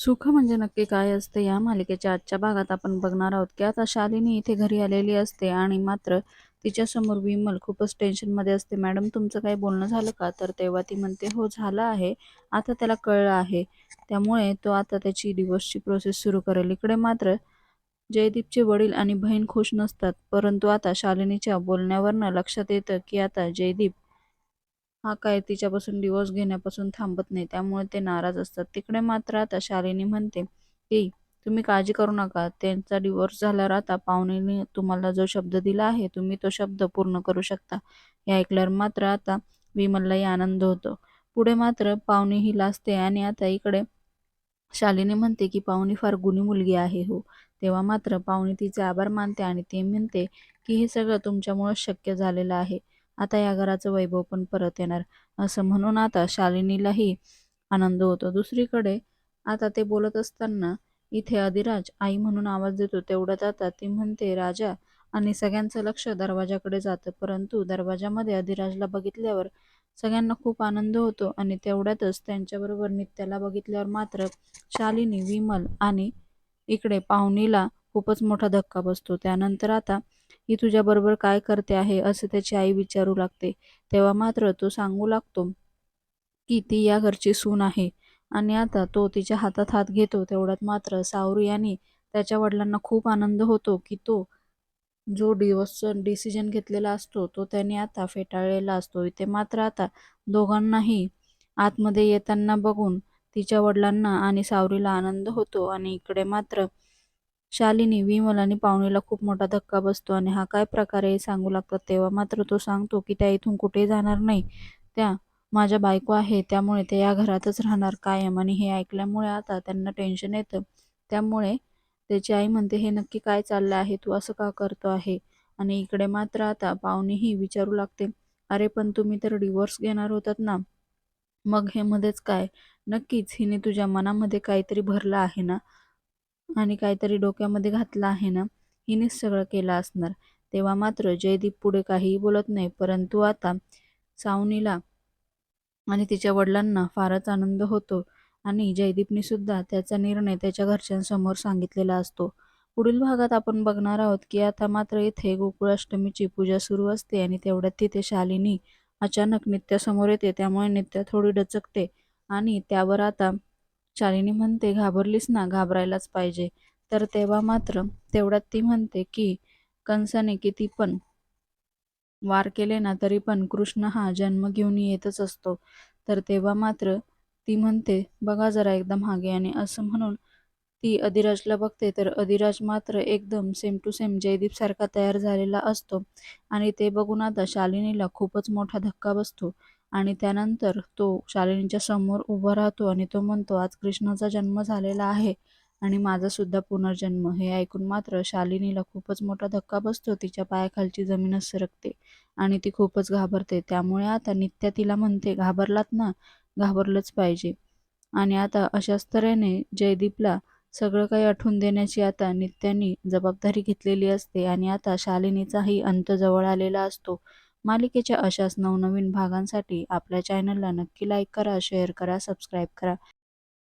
सुख म्हणजे नक्की काय असते या मालिकेच्या आजच्या भागात आपण बघणार आहोत की आता शालिनी इथे घरी आलेली असते आणि मात्र तिच्यासमोर विमल खूपच टेन्शनमध्ये असते. मॅडम तुमचं काही बोलणं झालं का? तर तेव्हा ती म्हणते हो झालं आहे. आता त्याला कळलं आहे. त्यामुळे तो आता त्याची डिवोर्सची प्रोसेस सुरू करेल. इकडे मात्र जयदीपचे वडील आणि बहीण खुश नसतात. परंतु आता शालिनीच्या बोलण्यावरनं लक्षात येतं की आता जयदीप हा काय तिच्यापासून डिवोर्स घेण्यापासून थांबत नाही त्यामुळे ते नाराज असतात. तिकडे मात्र आता शालिनी म्हणते की तुम्ही काळजी करू नका त्यांचा डिवोर्स झाल्यावर आता पाहुणेने तुम्हाला जो शब्द दिला आहे तुम्ही तो शब्द पूर्ण करू शकता. हे ऐकल्यावर मात्र आता विमललाही आनंद होतो. पुढे मात्र पाहुणे ही लाजते आणि आता इकडे शालिनी म्हणते की पाहुणी फार गुणी मुलगी आहे हो. तेव्हा मात्र पाहुणी तिचे आभार मानते आणि ते म्हणते की हे सगळं तुमच्यामुळं शक्य झालेलं आहे. आता या घराचं वैभव पण परत येणार. असं म्हणून आता शालिनीलाही आनंद होतो. दुसरीकडे आता ते बोलत असताना इथे अधिराज आई म्हणून आवाज देतो. तेवढ्यात आता ती म्हणते राजा आणि सगळ्यांचं लक्ष दरवाजाकडे जातं. परंतु दरवाजामध्ये अधिराजला बघितल्यावर सगळ्यांना खूप आनंद होतो आणि तेवढ्यातच त्यांच्याबरोबर नित्याला बघितल्यावर मात्र शालिनी विमल आणि इकडे पाहुणीला खूपच मोठा धक्का बसतो. त्यानंतर आता ही तुझ्याबरोबर काय करते आहे असे त्याची आई विचारू लागते. तेव्हा मात्र तो सांगू लागतो की ती या घरची सून आहे आणि आता तो तिच्या हातात हात घेतो. तेवढ्यात मात्र सावरी यांनी त्याच्या वडिलांना खूप आनंद होतो की तो जो डिवोर्स डिसिजन घेतलेला असतो तो त्याने आता फेटाळलेला असतो. इथे मात्र आता दोघांनाही आतमध्ये येताना बघून तिच्या वडिलांना आणि सावरीला आनंद होतो आणि इकडे मात्र शालिनी विमल आणि पाहुणीला खूप मोठा धक्का बसतो आणि हा काय प्रकारे सांगू लागतात तेव्हा मात्र तो सांगतो की त्या इथून कुठे जाणार नाही. त्या माझ्या बायको आहे त्यामुळे ते या घरातच राहणार कायम आणि हे ऐकल्यामुळे आता त्यांना टेन्शन येतं. त्यामुळे त्याची आई म्हणते हे नक्की काय चाललं आहे? तू असं का करतो आहे? आणि इकडे मात्र आता पाहुणीही विचारू लागते अरे पण तुम्ही तर डिवोर्स घेणार होतात ना. मग हे मध्येच काय? नक्कीच हिने तुझ्या मनामध्ये काहीतरी भरलं आहे ना? आणि काहीतरी डोक्यामध्ये घातलं आहे ना हिनेच सगळं केलं असणार. तेव्हा मात्र जयदीप पुढे काहीही बोलत नाही परंतु आता सावनीला आणि तिच्या वडिलांना फारच आनंद होतो आणि जयदीपने सुद्धा त्याचा निर्णय त्याच्या घरच्यांसमोर सांगितलेला असतो. पुढील भागात आपण बघणार आहोत की आता मात्र इथे गोकुळाष्टमीची पूजा सुरू असते आणि तेवढ्यात तिथे शालिनी अचानक नित्यासमोर येते त्यामुळे नित्या थोडी डचकते आणि त्यावर आता शालिनी म्हणते घाबरलीस ना घाबरायलाच पाहिजे. तर तेव्हा मात्र तेवढ्यात ती म्हणते की कंसाने किती पण वार केले ना तरी पण कृष्ण हा जन्म घेऊन येतच असतो. तर तेव्हा मात्र ती म्हणते बघा जरा एकदम मागे. आणि असं म्हणून ती अधिराजला बघते तर अधिराज मात्र एकदम सेम टू सेम जयदीप सारखा तयार झालेला असतो. आणि ते बघून आता शालिनीला खूपच मोठा धक्का बसतो. आणि त्यानंतर तो शालिनीच्या समोर उभा राहतो आणि तो म्हणतो आज कृष्णाचा जन्म झालेला आहे आणि माझा सुद्धा पुनर्जन्म. हे ऐकून मात्र शालिनीला खूपच मोठा धक्का बसतो तिच्या पायाखालची जमीनच सरकते आणि ती खूपच घाबरते. त्यामुळे आता नित्या तिला म्हणते घाबरलात ना घाबरलंच पाहिजे. आणि आता अशाच तऱ्हेने जयदीपला सगळं काही आठवून देण्याची आता नित्यानी जबाबदारी घेतलेली असते आणि आता शालिनीचाही अंत जवळ आलेला असतो. मालिकेच्या अशाच नवनवीन भागांसाठी आपल्या चॅनलला नक्की लाईक करा शेअर करा सबस्क्राईब करा.